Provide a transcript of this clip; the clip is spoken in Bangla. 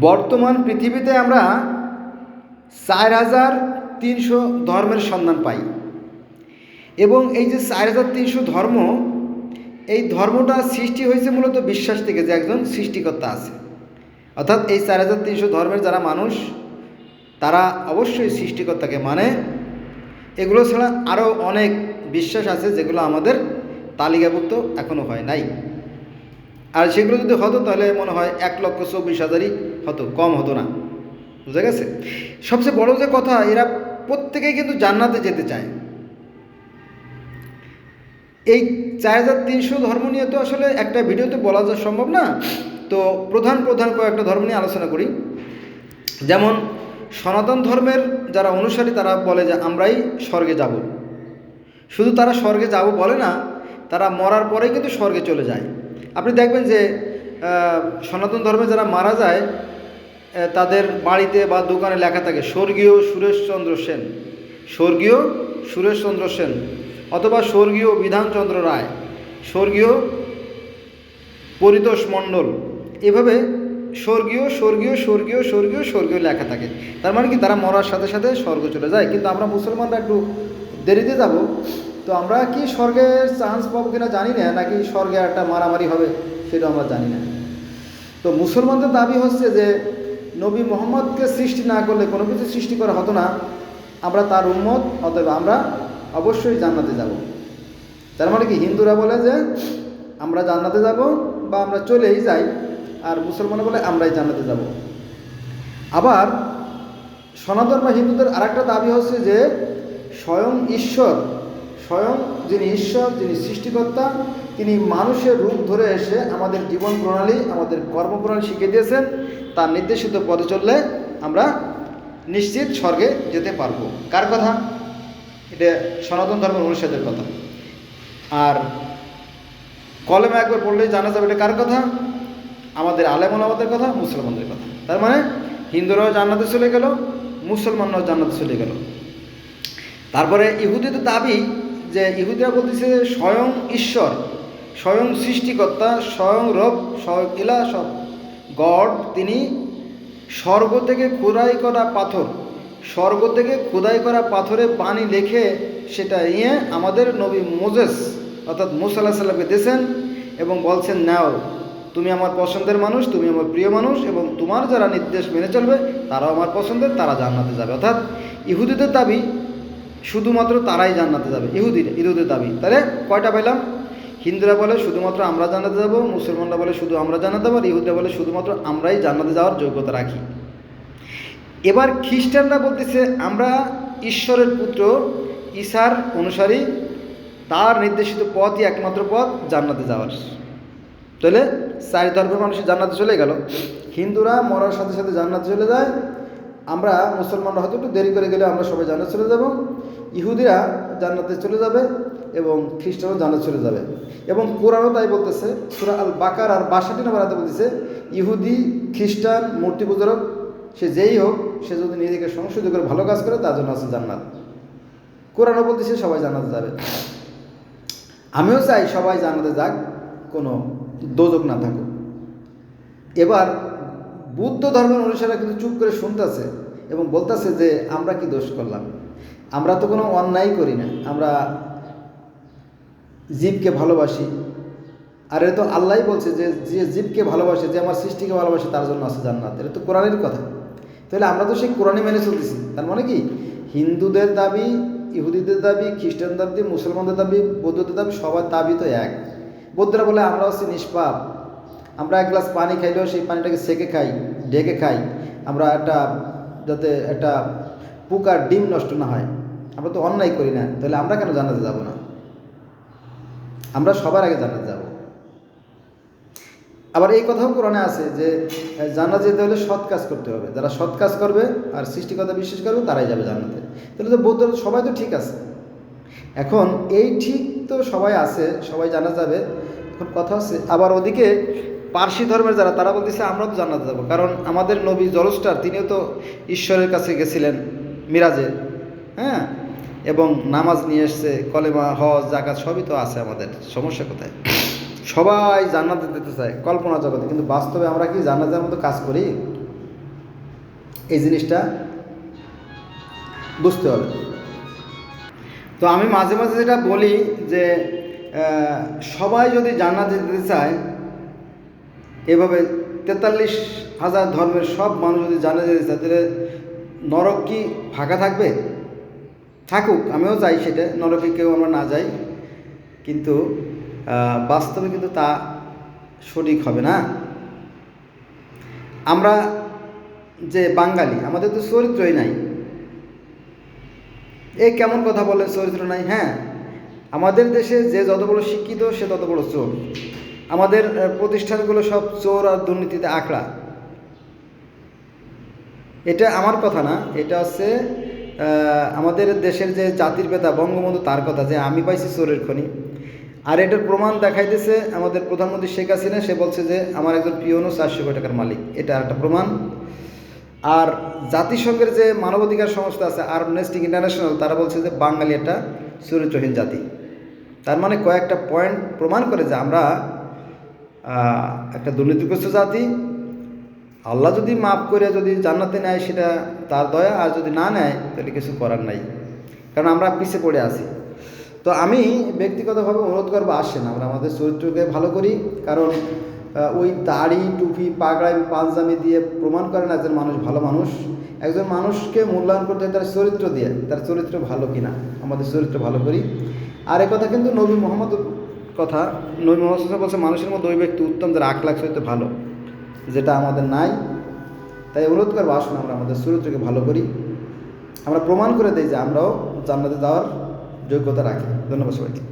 বর্তমান পৃথিবীতে আমরা চার হাজার তিনশো ধর্মের সন্ধান পাই। এবং এই যে চার হাজার তিনশো ধর্ম, এই ধর্মটা সৃষ্টি হয়েছে মূলত বিশ্বাস থেকে যে একজন সৃষ্টিকর্তা আছে। অর্থাৎ এই চার হাজার তিনশো ধর্মের যারা মানুষ, তারা অবশ্যই সৃষ্টিকর্তাকে মানে। এগুলো ছাড়া আরও অনেক বিশ্বাস আছে যেগুলো আমাদের তালিকাভুক্ত এখনও হয় নাই। আর সেগুলো যদি হতো তাহলে মনে হয় এক লক্ষ চব্বিশ হাজারই হতো, কম হতো না। বুঝা গেছে? সবচেয়ে বড় যে কথা, এরা প্রত্যেকেই কিন্তু জান্নাতে যেতে চায়। এই চার হাজার তিনশো ধর্ম নিয়ে তো আসলে একটা ভিডিওতে বলা যা সম্ভব না। তো প্রধান প্রধান কয়েকটা ধর্ম নিয়ে আলোচনা করি। যেমন, সনাতন ধর্মের যারা অনুসারী, তারা বলে যে আমরাই স্বর্গে যাব। শুধু তারা স্বর্গে যাব বলে না, তারা মরার পরেই কিন্তু স্বর্গে চলে যায়। আপনি দেখবেন যে সনাতন ধর্মে যারা মারা যায় তাদের বাড়িতে বা দোকানে লেখা থাকে, স্বর্গীয় সুরেশচন্দ্র সেন। স্বর্গীয় সুরেশচন্দ্র সেন অথবা স্বর্গীয় বিধানচন্দ্র রায়, স্বর্গীয় পরিতোষ মণ্ডল। এভাবে স্বর্গীয় স্বর্গীয় স্বর্গীয় স্বর্গীয় স্বর্গীয় লেখা থাকে। তার মানে কি, তারা মরার সাথে সাথে স্বর্গ চলে যায়। কিন্তু আমরা মুসলমানরা একটু দেরিতে যাব। তো আমরা কি স্বর্গের চান্স পাবো কিনা জানি না, নাকি স্বর্গে একটা মারামারি হবে সেটা আমরা জানি না। তো মুসলমানদের দাবি হচ্ছে যে, নবী মোহাম্মদকে সৃষ্টি না করলে কোনো কিছু সৃষ্টি করা হতো না, আমরা তার উম্মত, অতএব আমরা অবশ্যই জান্নাতে যাব। তার মানে কি, হিন্দুরা বলে যে, আমরা জান্নাতে যাব বা আমরা চলেই যাই, আর মুসলমান বলে আমরাই জান্নাতে যাব। আবার সনাতন বা হিন্দুদের আরেকটা দাবি হচ্ছে যে, স্বয়ং ঈশ্বর স্বয়ং যিনি ঈশ্বর, যিনি সৃষ্টিকর্তা, তিনি মানুষের রূপ ধরে এসে আমাদের জীবন প্রণালী, আমাদের কর্মপ্রণালী শিখিয়ে দিয়েছেন। তার নির্দেশিত পথে চললে আমরা নিশ্চিত স্বর্গে যেতে পারব। কার কথা? এটা সনাতন ধর্মের অনুসারীদের কথা। আর কলমে একবার পড়লেই জানা যাবে এটা কার কথা? আমাদের আমাদের কথা, মুসলমানদের কথা। তার মানে হিন্দুরাও জান্নাতে চলে গেল, মুসলমানরাও জান্নাতে চলে গেল। তারপরে ইহুদিদের দাবি যে ইহুদিরা বলতেছে যে স্বয়ং ঈশ্বর, স্বয়ং সৃষ্টিকর্তা, স্বয়ং রব, স্বয়ং ইলা সব। গড, তিনি স্বর্গ থেকে খোদাই করা পাথর। স্বর্গ থেকে খোদাই করা পাথরে পানি লেখে সেটা নিয়ে আমাদের নবী মোজেস, অর্থাৎ মুসাল্লাহ সাল্লামকে দিয়েছেন এবং বলছেন, নাও, তুমি আমার পছন্দের মানুষ, তুমি আমার প্রিয় মানুষ এবং তোমার যারা নির্দেশ মেনে চলবে, তারাও আমার পছন্দের, তারা জান্নাতে যাবে। অর্থাৎ ইহুদিদের দাবি শুধুমাত্র তারাই জান্নাতে যাবে, ইহুদির, ইহুদের দাবি। তাহলে কয়টা পাইলাম? হিন্দুরা বলে শুধুমাত্র আমরা জান্নাতে যাব, মুসলমানরা বলে শুধু আমরা জান্নাতে যাব, আর ইহুদিরা বলে শুধুমাত্র আমরাই জান্নাতে যাওয়ার যোগ্যতা রাখি। এবার খ্রিস্টানরা বলতেছে, আমরা ঈশ্বরের পুত্র ঈশার অনুসারী, তার নির্দেশিত পথই একমাত্র পথ জান্নাতে যাওয়ার। তাহলে চারি ধর্মের মানুষ জান্নাতে চলে গেল। হিন্দুরা মরার সাথে সাথে জান্নাতে চলে যায় আমরা মুসলমানরা হয়তো একটু দেরি করে গেলে আমরা সবাই জান্নাতে চলে যাব। ইহুদিরা জান্নাতে চলে যাবে এবং খ্রিস্টানও জান্নাতে চলে যাবে। এবং কোরআনও তাই বলতেছে, সুরা আল বাকার আর বাষট্টি নম্বর হাতে বলতেছে, ইহুদি, খ্রিস্টান, মূর্তি পূজারক সে যেই হোক, সে যদি নিজেকে সংশোধন করে ভালো কাজ করে, তার জন্য আছে জান্নাত। কোরআনও বলতেছে, সবাই জান্নাতে যাবে। আমিও চাই সবাই জান্নাতে যাক, কোনো দোজক না থাকুক। এবার বুদ্ধ ধর্মের অনুসারীরা কিন্তু চুপ করে শুনতেছে এবং বলতেছে যে, আমরা কি দোষ করলাম? আমরা তো কোনো অন্যায় করি না। আমরা জীবকে ভালোবাসি। আর এটা তো আল্লাহই বলছে যে যে জীবকে ভালোবাসে, যে আমার সৃষ্টিকে ভালোবাসে, তার জন্য আছে জান্নাত। এটা তো কোরআনের কথা। তাহলে আমরা তো সেই কোরআনে মেনে চলতেছি। তার মানে কি? হিন্দুদের দাবি, ইহুদিদের দাবি খ্রিস্টান দাবি, মুসলমানদের দাবি, বৌদ্ধদের দাবি সবার দাবি তো এক। বৌদ্ধরা বলে আমরা হচ্ছে নিষ্পাপ। আমরা এক গ্লাস পানি খাইলেও সেই পানিটাকে সেকে খাই, ঢেকে খাই। আমরা একটা যাতে একটা পোকার ডিম নষ্ট না হয়। আমরা তো অন্যায় করি না, তাহলে আমরা কেন জানাতে যাব না? আমরা সবার আগে জানাতে যাব। আবার এই কথাও কোরআনে আছে যে জানা যেতে হলে সৎ কাজ করতে হবে। যারা সৎ কাজ করবে আর সৃষ্টিকতা বিশ্বাস করবে, তারাই যাবে জানাতে তাহলে তো বৌদ্ধ সবাই তো ঠিক আছে। এখন এই ঠিক তো সবাই আছে, সবাই জানা যাবে। এখন কথা হচ্ছে, আবার ওদিকে পার্সি ধর্মের যারা, তারা বলতেছে, আমরাও তো জান্নাতে যাব। কারণ আমাদের নবী জলস্টার, তিনিও তো ঈশ্বরের কাছে গেছিলেন মিরাজে হ্যাঁ? এবং নামাজ নিয়ে এসছে, কলেমা, হজ জাকাত সবই তো আছে আমাদের, সমস্যা কোথায়? সবাই জান্নাতে যেতে চায়, কল্পনা জগতে, কিন্তু বাস্তবে আমরা কি জান্নাতের মতো কাজ করি? এই জিনিসটা বুঝতে হবে। তো আমি মাঝে মাঝে যেটা বলি যে সবাই যদি জান্নাতে যেতে চায় এভাবে তেতাল্লিশ হাজার ধর্মের সব মানুষ যদি জানে চায় তাহলে নরক কি ফাঁকা থাকবে? থাকুক, আমিও চাই সেটা, নরকে কেউ আমরা না যাই। কিন্তু বাস্তবে কিন্তু তা সঠিক হবে না। আমরা যে বাঙালি, আমাদের তো চরিত্রই নাই। এ কেমন কথা বলে চরিত্র নাই? হ্যাঁ আমাদের দেশে যে যত বড় শিক্ষিত, সে তত বড় চোর। আমাদের প্রতিষ্ঠানগুলো সব চোর আর দুর্নীতিতে আঁকড়া এটা আমার কথা না, এটা হচ্ছে আমাদের দেশের যে জাতির পেতা বঙ্গবন্ধু, তার কথা যে আমি পাইছি চোরের খনি। আর এটার প্রমাণ দেখাইতেছে আমাদের প্রধানমন্ত্রী শেখ হাসিনা, সে বলছে যে আমার একজন পিওনও চারশো কোটি টাকার মালিক, এটা একটা প্রমাণ। আর জাতিসংঘের যে মানবাধিকার সংস্থা আছে আর আর্মনেস্টিং ইন্টারন্যাশনাল তারা বলছে যে বাঙালি একটা চরিত্রহীন জাতি। তার মানে কয়েকটা পয়েন্ট প্রমাণ করে যে আমরা একটা দুর্নীতিগ্রস্ত জাতি, আল্লাহ যদি মাফ করে যদি জান্নাতে নেয় সেটা তার দয়া, আর যদি না নেয় তাহলে কিছু করার নাই। কারণ আমরা পিছিয়ে পড়ে আছি। তো আমি ব্যক্তিগতভাবে অনুরোধ করব, আসেন, আমরা আমাদের চরিত্রকে ভালো করি। কারণ ওই দাড়ি, টুপি পাগড়াই পাঞ্জামি দিয়ে প্রমাণ করেন একজন মানুষ ভালো মানুষ। একজন মানুষকে মূল্যায়ন করতে তার চরিত্র দিয়ে, তার চরিত্র ভালো কিনা, আমাদের চরিত্র ভালো করি। আর কথা কিন্তু নবী মোহাম্মদ কথা, নবী মোহাম্মদ বলছে, মানুষের মধ্যে ওই ব্যক্তি উত্তম যারা আখ লাখ চরিত্র ভালো, যেটা আমাদের নাই। তাই অনুরোধ করব, আসুন আমরা আমাদের চরিত্রকে ভালো করি। আমরা প্রমাণ করে দিই যে আমরাও জান্নাতে যাওয়ার যোগ্যতা রাখি। ধন্যবাদ সবাইকে।